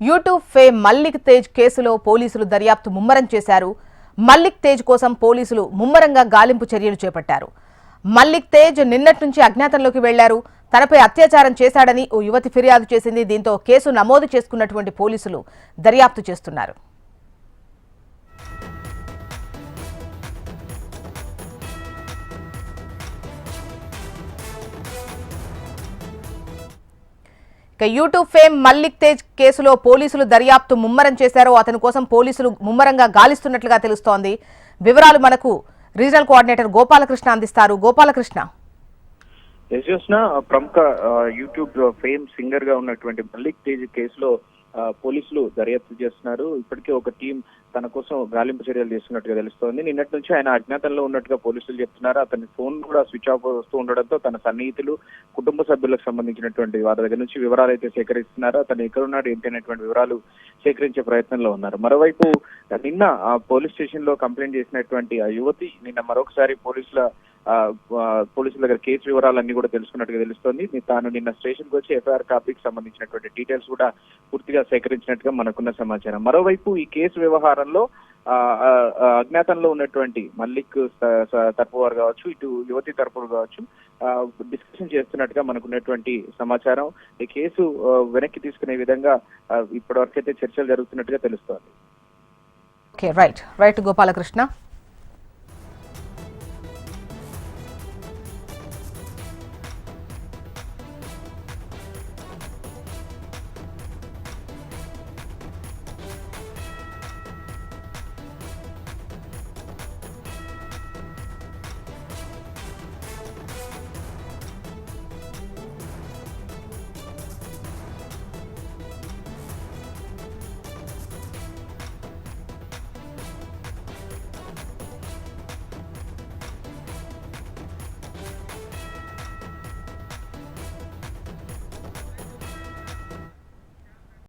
YouTube fame Mallik Tej కేసులో పోలీసులు దర్యాప్తు ముమ్మరం చేశారు. మల్లిక్ తేజ్ కోసం పోలీసులు ముమ్మరంగా గాలింపు చర్యలు చేపట్టారు. మల్లిక్ తేజ్ నిన్నటి నుంచి అజ్ఞాతంలోకి వెళ్ళారు. తనపై అత్యాచారం చేశాడని ఓ యువతి ఫిర్యాదు చేసింది. దీంతో కేసు నమోదు చేసుకున్నటువంటి పోలీసులు దర్యాప్తు చేస్తున్నారు. ఇక యూట్యూబ్ ఫేమ్ మల్లిక్ తేజ్ కేసులో పోలీసులు దర్యాప్తు ముమ్మరం చేశారు. అతని కోసం పోలీసులు ముమ్మరంగా గాలిస్తున్నట్లుగా తెలుస్తోంది. వివరాలు మనకు రీజనల్ కోఆర్డినేటర్ గోపాలకృష్ణ అందిస్తారు. గోపాలకృష్ణ. ఎస్ చూసిన ప్రముఖ యూట్యూబ్ ఫేమ్ సింగర్గా ఉన్నటువంటి మల్లిక్ తేజ్ కేసులో పోలీసులు దర్యాప్తు చేస్తున్నారు. ఇప్పటికే ఒక టీం తన కోసం గాలింపు చర్యలు చేస్తున్నట్టుగా తెలుస్తోంది. నిన్నటి నుంచి ఆయన అజ్ఞాతంలో ఉన్నట్టుగా పోలీసులు చెప్తున్నారు. అతని ఫోన్ కూడా స్విచ్ ఆఫ్ వస్తూ ఉండడంతో తన సన్నిహితులు కుటుంబ సభ్యులకు సంబంధించినటువంటి వారి దగ్గర నుంచి వివరాలు అయితే సేకరిస్తున్నారు. అతను ఎక్కడున్నాడు ఏంటి అనేటువంటి వివరాలు సేకరించే ప్రయత్నంలో ఉన్నారు. మరోవైపు నిన్న ఆ పోలీస్ స్టేషన్లో కంప్లైంట్ చేసినటువంటి ఆ యువతి నిన్న మరొకసారి పోలీసుల పోలీసుల దగ్గర కేసు వివరాలన్నీ కూడా తెలుసుకున్నట్టుగా తెలుస్తోంది. తాను నిన్న స్టేషన్కు వచ్చి ఎఫ్ఐఆర్ కాపీకి సంబంధించినటువంటి డీటెయిల్స్ కూడా పూర్తిగా సేకరించినట్టుగా మనకున్న సమాచారం. మరోవైపు ఈ కేసు వ్యవహారంలో ఆ, అజ్ఞాతంలో ఉన్నటువంటి మల్లిక్ తరపు వారు కావచ్చు ఇటు యువతి తరపు కావచ్చు డిస్కషన్ చేస్తున్నట్టుగా మనకున్నటువంటి సమాచారం. ఈ కేసు వెనక్కి తీసుకునే విధంగా ఇప్పటివరకైతే చర్చలు జరుగుతున్నట్టుగా తెలుస్తోంది. Okay right right Gopalakrishna